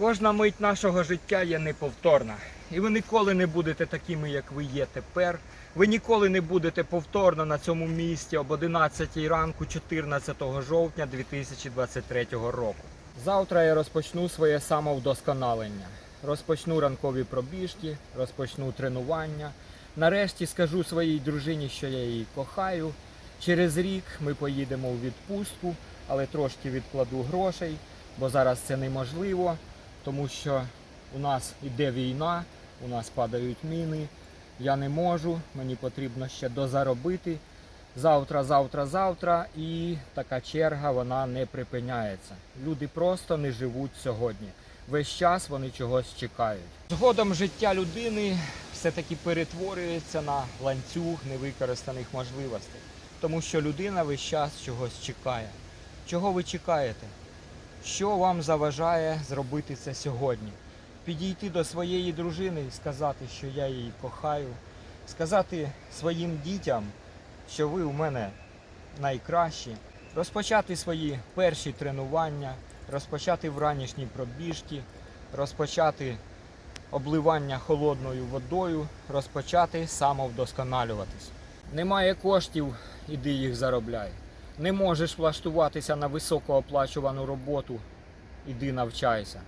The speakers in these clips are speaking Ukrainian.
Кожна мить нашого життя є неповторна. І ви ніколи не будете такими, як ви є тепер. Ви ніколи не будете повторно на цьому місці об 11 ранку 14 жовтня 2023 року. Завтра я розпочну своє самовдосконалення. Розпочну ранкові пробіжки, розпочну тренування. Нарешті скажу своїй дружині, що я її кохаю. Через рік ми поїдемо у відпустку, але трошки відкладу грошей, бо зараз це неможливо, тому що у нас іде війна, у нас падають міни. Я не можу, мені потрібно ще дозаробити. Завтра, завтра, завтра, і така черга вона не припиняється. Люди просто не живуть сьогодні. Весь час вони чогось чекають. Згодом життя людини все-таки перетворюється на ланцюг невикористаних можливостей, тому що людина весь час чогось чекає. Чого ви чекаєте? Що вам заважає зробити це сьогодні? Підійти до своєї дружини і сказати, що я її кохаю, сказати своїм дітям, що ви у мене найкращі, розпочати свої перші тренування, розпочати вранішні пробіжки, розпочати обливання холодною водою, розпочати самовдосконалюватись. Немає коштів, іди їх заробляй. Не можеш влаштуватися на високооплачувану роботу, іди навчайся.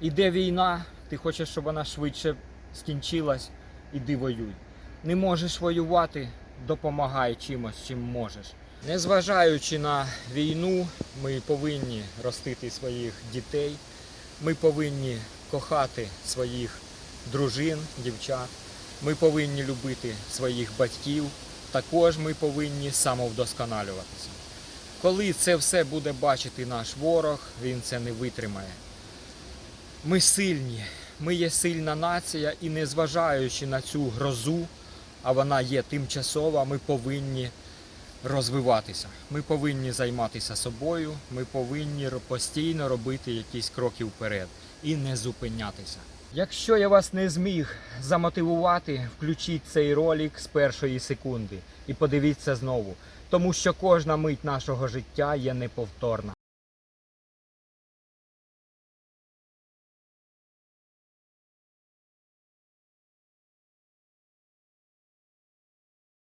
Іде війна, ти хочеш, щоб вона швидше скінчилась, іди воюй. Не можеш воювати, допомагай чимось, чим можеш. Незважаючи на війну, ми повинні ростити своїх дітей, ми повинні кохати своїх дружин, дівчат, ми повинні любити своїх батьків, також ми повинні самовдосконалюватися. Коли це все буде бачити наш ворог, він це не витримає. Ми сильні, ми є сильна нація, і незважаючи на цю грозу, а вона є тимчасова, ми повинні розвиватися. Ми повинні займатися собою, ми повинні постійно робити якісь кроки вперед і не зупинятися. Якщо я вас не зміг замотивувати, включіть цей ролик з першої секунди і подивіться знову, тому що кожна мить нашого життя є неповторна.